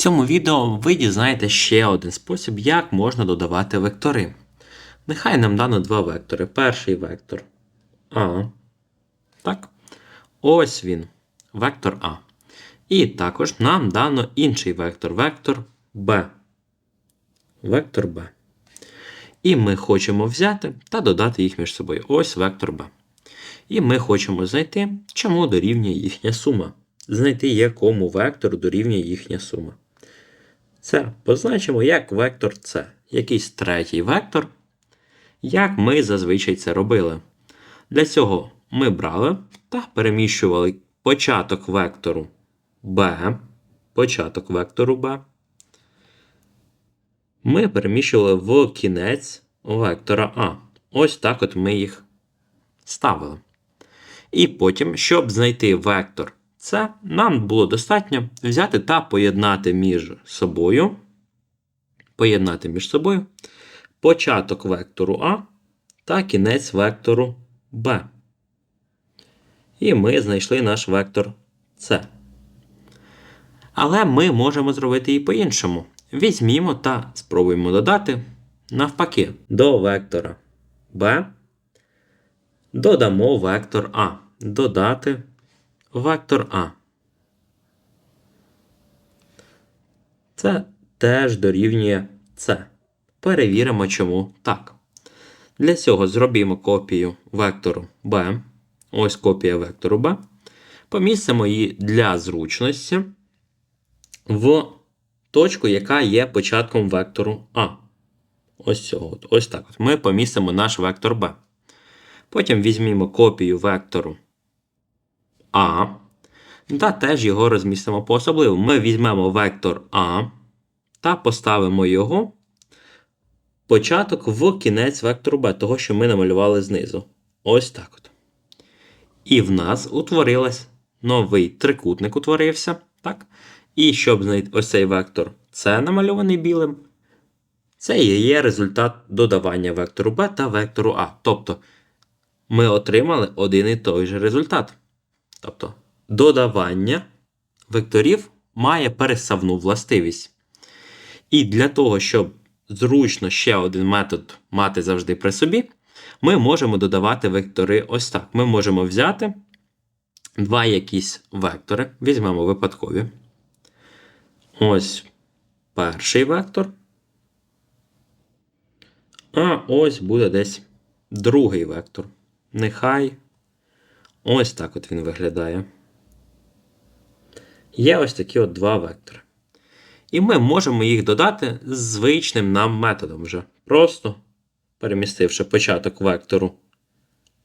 цьому відео ви дізнаєте ще один спосіб, як можна додавати вектори. Нехай нам дано два вектори. Перший вектор А. Так. Ось він. Вектор А. І також нам дано інший вектор вектор Б. Вектор Б. І ми хочемо взяти та додати їх між собою. Ось вектор Б. І ми хочемо знайти, чому дорівнює їхня сума. Знайти, якому вектору дорівнює їхня сума. Це позначимо як вектор С. Якийсь третій вектор, як ми зазвичай це робили. Для цього ми брали та переміщували початок вектору b, початок вектору b. Ми переміщували в кінець вектора А. Ось так от ми їх ставили. І потім, щоб знайти вектор С, нам було достатньо взяти та поєднати між собою. Поєднати між собою початок вектору А та кінець вектору Б. І ми знайшли наш вектор С. Але ми можемо зробити і по-іншому. Візьмімо та спробуємо додати навпаки до вектора b додамо вектор А. Додати вектор А. Це теж дорівнює С. Перевіримо, чому так. Для цього зробимо копію вектору b. Ось копія вектору b. Помістимо її для зручності в точку, яка є початком вектору А. Ось цього. Ось так. Ми помістимо наш вектор b. Потім візьмемо копію вектору А. Та теж його розмістимо по особливому. Ми візьмемо вектор А та поставимо його початок в кінець вектору b, того, що ми намалювали знизу. Ось так от. І в нас утворилась новий трикутник утворився. так? І щоб знайти ось цей вектор С намальований білим, це і є результат додавання вектору b та вектору А. Тобто ми отримали один і той же результат. Тобто додавання векторів має пересавну властивість. І для того, щоб зручно ще один метод мати завжди при собі, ми можемо додавати вектори ось так. Ми можемо взяти два якісь вектори, візьмемо випадкові. Ось перший вектор. А ось буде десь другий вектор. Нехай ось так от він виглядає. Є ось такі от два вектори. І ми можемо їх додати звичним нам методом вже. Просто перемістивши початок вектору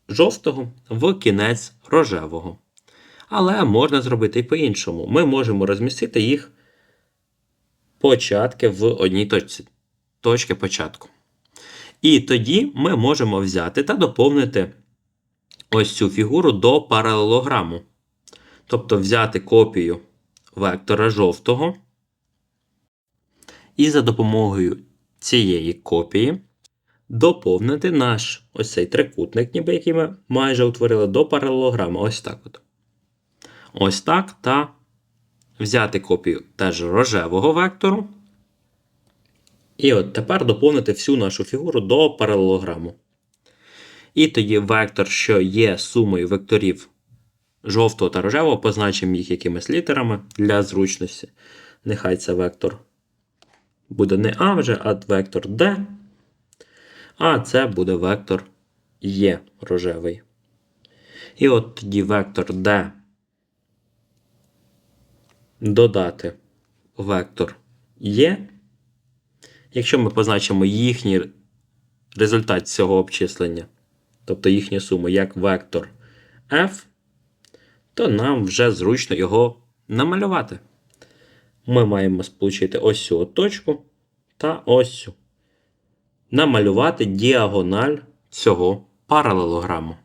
жовтого в кінець рожевого. Але можна зробити і по-іншому. Ми можемо розмістити їх початки в одній точці. Точки початку. І тоді ми можемо взяти та доповнити ось цю фігуру до паралелограму. Тобто взяти копію вектора жовтого. І за допомогою цієї копії доповнити наш ось цей трикутник, ніби який ми майже утворили, до паралелограма. Ось так от. Ось так. Та взяти копію теж рожевого вектору. І от тепер доповнити всю нашу фігуру до паралелограму. І тоді вектор, що є сумою векторів жовтого та рожевого, позначимо їх якимись літерами для зручності. Нехай це вектор буде не А вже, а вектор D. А це буде вектор Є рожевий. І от тоді вектор D додати вектор Є. Якщо ми позначимо їхній результат цього обчислення, тобто їхня сума, як вектор F, то нам вже зручно його намалювати. Ми маємо сполучити ось цю точку та ось цю. Намалювати діагональ цього паралелограму.